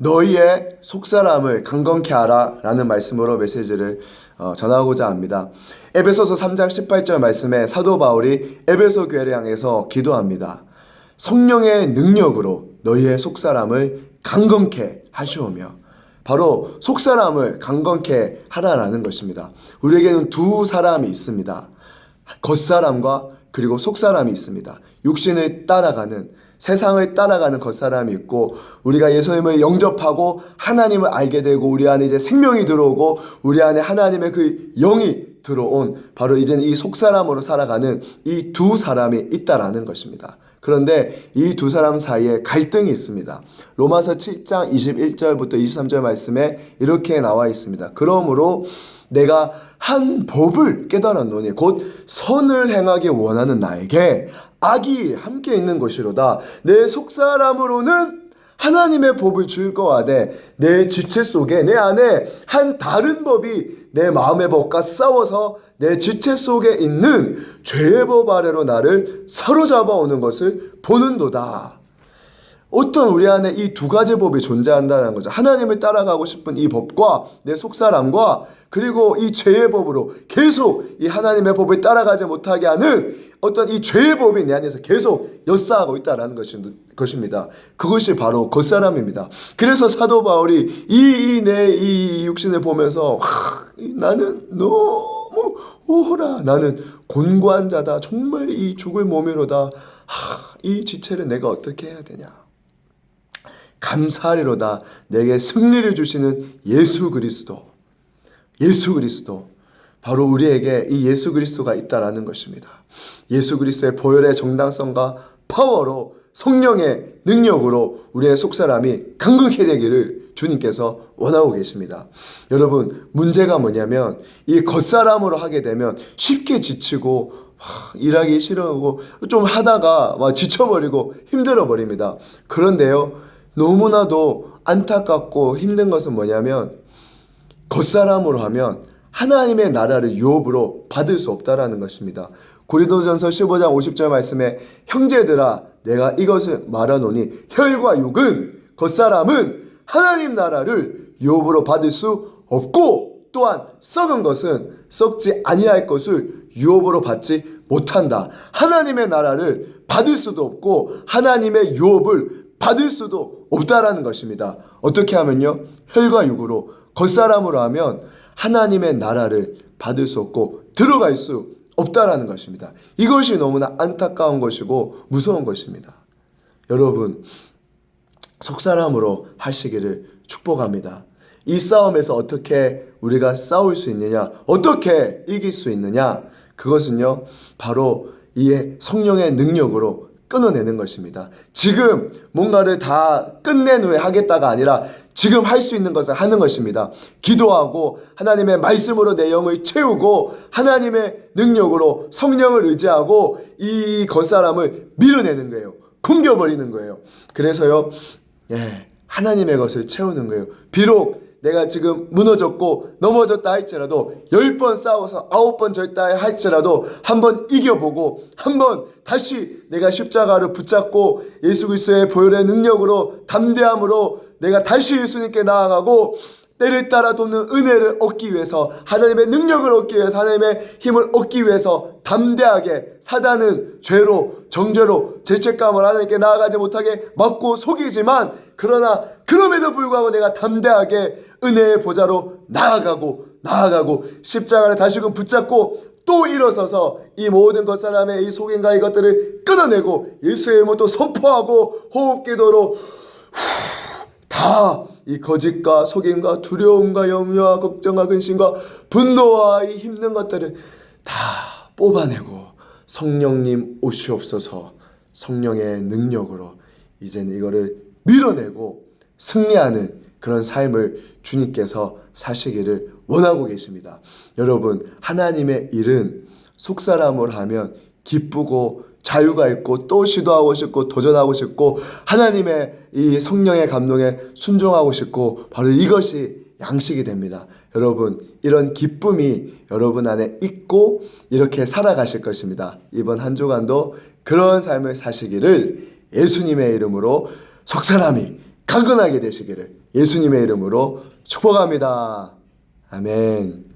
너희의 속사람을 강건케 하라 라는 말씀으로 메시지를 어, 전하고자 합니다. 에베소서 3장 18절 말씀에 사도 바울이 에베소 교회를 향해서 기도합니다. 성령의 능력으로 너희의 속사람을 강건케 하시오며 바로 속사람을 강건케 하라라는 것입니다. 우리에게는 두 사람이 있습니다. 겉사람과 그리고 속사람이 있습니다. 육신을 따라가는 세상을 따라가는 겉사람이 있고 우리가 예수님을 영접하고 하나님을 알게 되고 우리 안에 이제 생명이 들어오고 우리 안에 하나님의 그 영이 들어온 바로 이제는 이 속사람으로 살아가는 이 두 사람이 있다라는 것입니다. 그런데 이 두 사람 사이에 갈등이 있습니다. 로마서 7장 21절부터 23절 말씀에 이렇게 나와 있습니다. 그러므로 내가 한 법을 깨달았노니 곧 선을 행하기 원하는 나에게 악이 함께 있는 것이로다. 내 속사람으로는 하나님의 법을 즐거워하되 내 지체 속에 내 안에 한 다른 법이 내 마음의 법과 싸워서 내 지체 속에 있는 죄의 법 아래로 나를 사로잡아 오는 것을 보는도다. 어떤 우리 안에 이 두 가지 법이 존재한다는 거죠. 하나님을 따라가고 싶은 이 법과 내 속사람과 그리고 이 죄의 법으로 계속 이 하나님의 법을 따라가지 못하게 하는 어떤 이 죄의 법이 내 안에서 계속 역사하고 있다라는 것입니다. 그것이 바로 겉사람입니다. 그래서 사도 바울이 이 내이 육신을 보면서 하, 나는 너무 오호라 나는 곤고한 자다 정말 이 죽을 몸이로다 하, 이 지체를 내가 어떻게 해야 되냐 감사하리로다 내게 승리를 주시는 예수 그리스도 예수 그리스도 바로 우리에게 이 예수 그리스도가 있다라는 것입니다. 예수 그리스도의 보혈의 정당성과 파워로 성령의 능력으로 우리의 속사람이 강건케 되기를 주님께서 원하고 계십니다. 여러분 문제가 뭐냐면 이 겉사람으로 하게 되면 쉽게 지치고 하, 일하기 싫어하고 좀 하다가 막 지쳐버리고 힘들어 버립니다. 그런데요 너무나도 안타깝고 힘든 것은 뭐냐면 겉사람으로 하면 하나님의 나라를 유업으로 받을 수 없다라는 것입니다. 고린도전서 15장 50절 말씀에 형제들아 내가 이것을 말하노니 혈과 육은 겉사람은 하나님 나라를 유업으로 받을 수 없고 또한 썩은 것은 썩지 아니할 것을 유업으로 받지 못한다. 하나님의 나라를 받을 수도 없고 하나님의 유업을 받을 수도 없다라는 것입니다. 어떻게 하면요? 혈과 육으로 겉사람으로 하면 하나님의 나라를 받을 수 없고 들어갈 수 없다라는 것입니다. 이것이 너무나 안타까운 것이고 무서운 것입니다. 여러분 속사람으로 하시기를 축복합니다. 이 싸움에서 어떻게 우리가 싸울 수 있느냐? 어떻게 이길 수 있느냐? 그것은요. 바로 이 성령의 능력으로 끊어내는 것입니다. 지금 뭔가를 다 끝낸 후에 하겠다가 아니라 지금 할 수 있는 것을 하는 것입니다. 기도하고 하나님의 말씀으로 내 영을 채우고 하나님의 능력으로 성령을 의지하고 이 겉사람을 밀어내는 거예요. kum겨버리는 거예요. 그래서요, 예, 하나님의 것을 채우는 거예요. 비록 내가 지금 무너졌고 넘어졌다 할지라도 열 번 싸워서 아홉 번 절다 할지라도 한 번 이겨보고 한 번 다시 내가 십자가를 붙잡고 예수 그리스도의 보혈의 능력으로 담대함으로 내가 다시 예수님께 나아가고 때를 따라 돕는 은혜를 얻기 위해서 하나님의 능력을 얻기 위해서 하나님의 힘을 얻기 위해서 담대하게 사단은 죄로 정죄로 죄책감을 하나님께 나아가지 못하게 막고 속이지만 그러나 그럼에도 불구하고 내가 담대하게 은혜의 보좌로 나아가고 나아가고 십자가를 다시금 붙잡고 또 일어서서 이 모든 것 사람의 이 속임과 이것들을 끊어내고 예수의 이름을 또 선포하고 호흡 기도로 다 이 거짓과 속임과 두려움과 염려와 걱정과 근심과 분노와 이 힘든 것들을 다 뽑아내고 성령님 오시옵소서 성령의 능력으로 이제는 이거를 밀어내고 승리하는 그런 삶을 주님께서 사시기를 원하고 계십니다. 여러분 하나님의 일은 속사람을 하면 기쁘고 자유가 있고 또 시도하고 싶고 도전하고 싶고 하나님의 이 성령의 감동에 순종하고 싶고 바로 이것이 양식이 됩니다. 여러분 이런 기쁨이 여러분 안에 있고 이렇게 살아가실 것입니다. 이번 한 주간도 그런 삶을 사시기를 예수님의 이름으로 속사람이 강건하게 되시기를 예수님의 이름으로 축복합니다. 아멘.